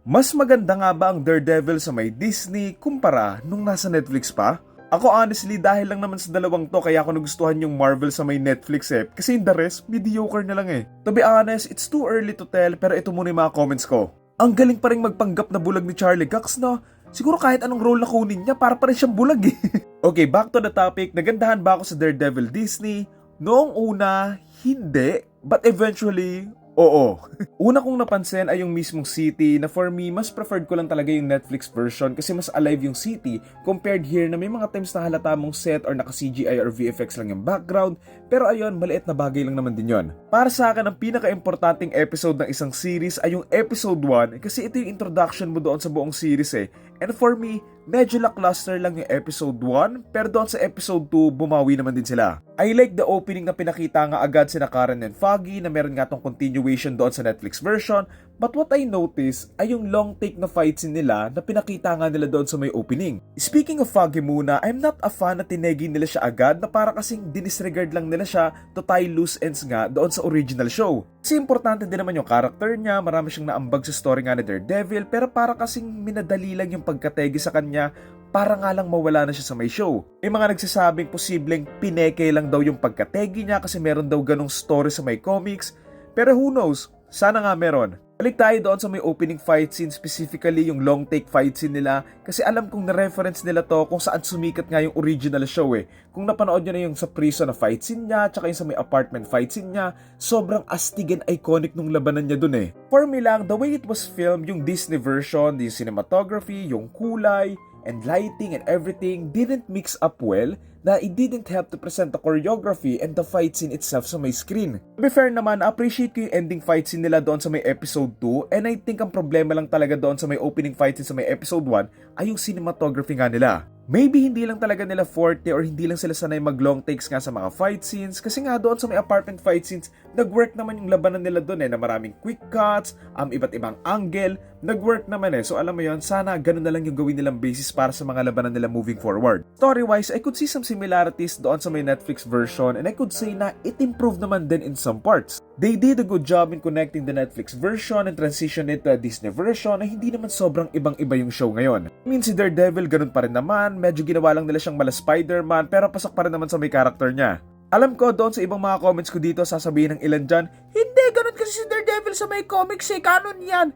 Mas maganda nga ba ang Daredevil sa may Disney kumpara nung nasa Netflix pa? Ako honestly, dahil lang naman sa dalawang to, kaya ako nagustuhan yung Marvel sa may Netflix eh. Kasi yung the rest, mediocre na lang eh. To be honest, it's too early to tell, pero ito muna yung mga comments ko. Ang galing pa rin magpanggap na bulag ni Charlie Cox, no? Siguro kahit anong role na kunin niya, para pa rin siyang bulag eh. okay, back to the topic. Nagandahan ba ako sa Daredevil Disney? Noong una, hindi. But eventually, oo. Una kong napansin ay yung mismong city na for me, mas preferred ko lang talaga yung Netflix version kasi mas alive yung city compared here na may mga times na halata mong set or naka-CGI or VFX lang yung background pero ayun, maliit na bagay lang naman din yon. Para sa akin, ang pinaka-importanting episode ng isang series ay yung episode 1 kasi ito yung introduction mo doon sa buong series eh. And for me, medyo lackluster lang yung episode 1 pero doon sa episode 2, bumawi naman din sila. I like the opening na pinakita nga agad sina Karen and Foggy na meron nga tong continuation doon sa Netflix version but what I noticed ay yung long take na fight scene nila na pinakita nga nila doon sa may opening. Speaking of Foggy muna, I'm not a fan na tinegi nila siya agad na para kasing dinisregard lang nila siya to tie loose ends nga doon sa original show. Kasi importante din naman yung character niya, marami siyang naambag sa story nga ni Daredevil pero para kasing minadali lang yung pagkategi sa kanya para nga lang mawala na siya sa may show. May mga nagsasabing posibleng pineke lang daw yung pagkategi niya kasi meron daw ganong story sa may comics. Pero who knows, sana nga meron. Balik tayo doon sa may opening fight scene, specifically yung long take fight scene nila kasi alam kong na-reference nila to kung saan sumikat nga yung original show eh. Kung napanood nyo na yung sa prison na fight scene niya, tsaka yung sa may apartment fight scene niya, sobrang astig and iconic nung labanan niya dun eh. For me lang, the way it was filmed, yung Disney version, yung cinematography, yung kulay, and lighting and everything didn't mix up well na it didn't help to present the choreography and the fight scene itself sa may screen. To be fair naman, appreciate ko yung ending fight scene nila doon sa may episode 2 and I think ang problema lang talaga doon sa may opening fight scene sa may episode 1 ay yung cinematography nga nila. Maybe hindi lang talaga nila forte or hindi lang sila sanay mag long takes nga sa mga fight scenes kasi nga doon sa may apartment fight scenes, nag-work naman yung labanan nila doon eh na maraming quick cuts, um, iba't ibang angle, nag-work naman eh. So alam mo yon sana ganun na lang yung gawin nilang basis para sa mga labanan nila moving forward. Story-wise, I could see some similarities doon sa may Netflix version and I could say na it improved naman din in some parts. They did a good job in connecting the Netflix version and transition it to a Disney version na hindi naman sobrang ibang-iba yung show ngayon. I mean si Daredevil ganun pa rin naman, medyo ginawa lang nila siyang mala Spider-Man pero pasok pa rin naman sa may character niya. Alam ko doon sa ibang mga comments ko dito sasabihin ng ilan dyan, Hindi, ganun kasi si Daredevil sa may comics eh, canon yan.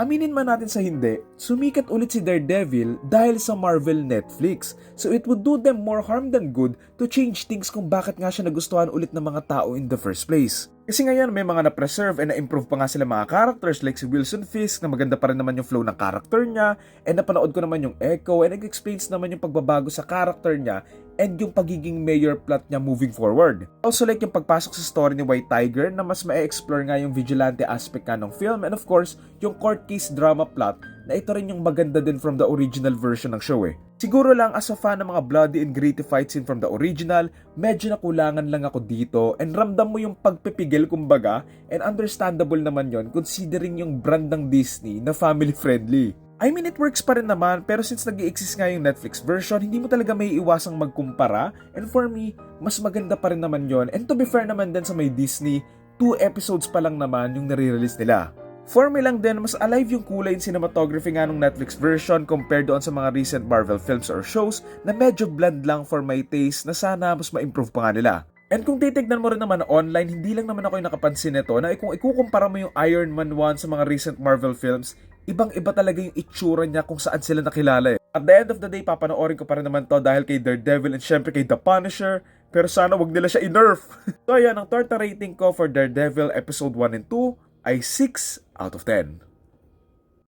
Aminin man natin sa hindi, sumikat ulit si Daredevil dahil sa Marvel Netflix. So it would do them more harm than good to change things kung bakit nga siya nagustuhan ulit ng mga tao in the first place. Kasi ngayon may mga na-preserve and na-improve pa nga sila mga characters like si Wilson Fisk na maganda pa rin naman yung flow ng character niya and napanood ko naman yung Echo and nag-explains naman yung pagbabago sa character niya and yung pagiging mayor plot niya moving forward. Also like yung pagpasok sa story ni White Tiger na mas ma-explore nga yung vigilante aspect nga ng film and of course yung court case drama plot na ito rin yung maganda din from the original version ng show eh. Siguro lang as a fan ng mga bloody and gritty fight scene from the original, medyo nakulangan lang ako dito and ramdam mo yung pagpipigil kumbaga and understandable naman yon considering yung brand ng Disney na family friendly. I mean, it works pa rin naman, pero since nag exist nga yung Netflix version, hindi mo talaga may iwasang magkumpara. And for me, mas maganda pa rin naman yon And to be fair naman din sa may Disney, two episodes pa lang naman yung nare-release nila. For me lang din, mas alive yung kulay in cinematography nga ng Netflix version compared doon sa mga recent Marvel films or shows na medyo bland lang for my taste na sana mas ma-improve pa nga nila. And kung titignan mo rin naman online, hindi lang naman ako yung nakapansin nito na kung ikukumpara mo yung Iron Man 1 sa mga recent Marvel films, ibang-iba talaga yung itsura niya kung saan sila nakilala eh. At the end of the day, papanoorin ko pa rin naman to dahil kay Daredevil and syempre kay The Punisher, pero sana wag nila siya i-nerf. so ayan, ang torta rating ko for Daredevil episode 1 and 2 ay 6 out of 10.